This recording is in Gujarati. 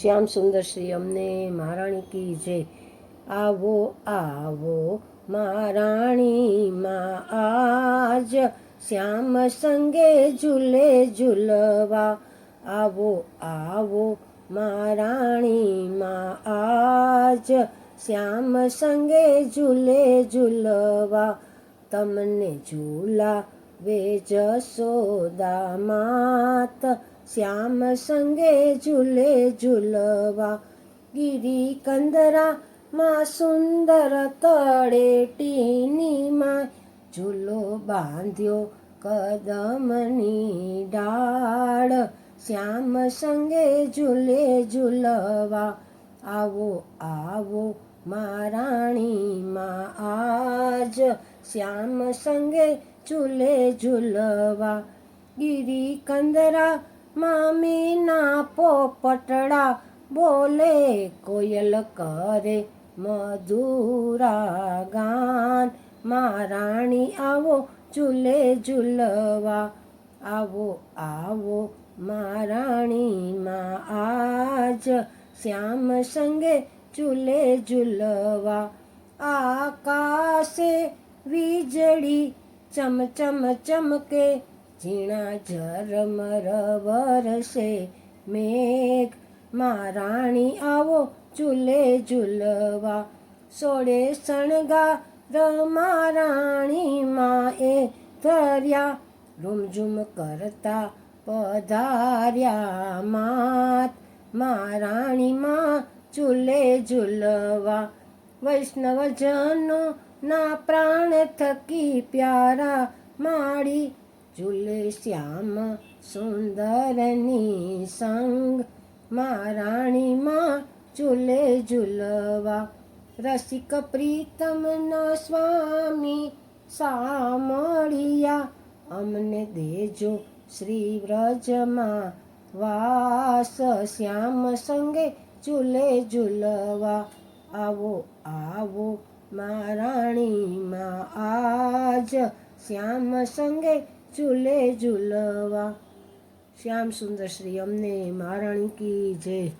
શ્યામ સુંદર અમને મહારાણી કી જય. આવો આવો મહારાણી માં આજ શ્યામ સંગે ઝૂલે ઝૂલવા. આવો આવો મહારાણી માં આજ શ્યામ સંગે ઝૂલે ઝૂલવા. તમને ઝૂલા વે જસોદા માત શ્યામ સંગે ઝૂલે ઝૂલવા. ગિરી કંદરા માં સુંદર તળેટીની માં ઝૂલો બાંધ્યો કદમની ડાળ. શ્યામ સંગે ઝૂલે ઝૂલવા. આવો આવો મહારાણી માં આજ શ્યામ સંગે ચૂલે ઝૂલવા. ગિરી કંદરા મામીના પોપટડા બોલે, કોયલ કરે મધુરા ગાન મહારાણી આવો ઝૂલે ઝૂલવા. આવો આવો મહારાણી માં આજ. શ્યામ સંગે ચૂલે ઝૂલવા. આકાશે વીજળી ચમચમ ચમકે, ઝીણા ઝરમર વરસે મેઘ. મહારાણી આવો ચૂલે ઝૂલવા શણગા ર મહારાણી માએ ધર્યા. રૂમઝુમ કરતા પધાર્યા માત મહારાણીમાં ચૂલે ઝૂલવા વૈષ્ણવજનો ના પ્રાણ થકી પ્યારા માળી. ઝૂલે શ્યામ સુંદરની સંગ, મહારાણીમાં ઝૂલે ઝૂલવા. રસિક પ્રીતમના સ્વામી સામળિયા અમને દેજો શ્રી વ્રજમાં વાસ. શ્યામ સંગે ઝૂલે ઝૂલવા. આવો આવો મહારાણીમાં આજ શ્યામ સંગે ઝૂલે ઝૂલવા. શ્યામ સુંદર શ્રી, અમને મહારાણી કી જય.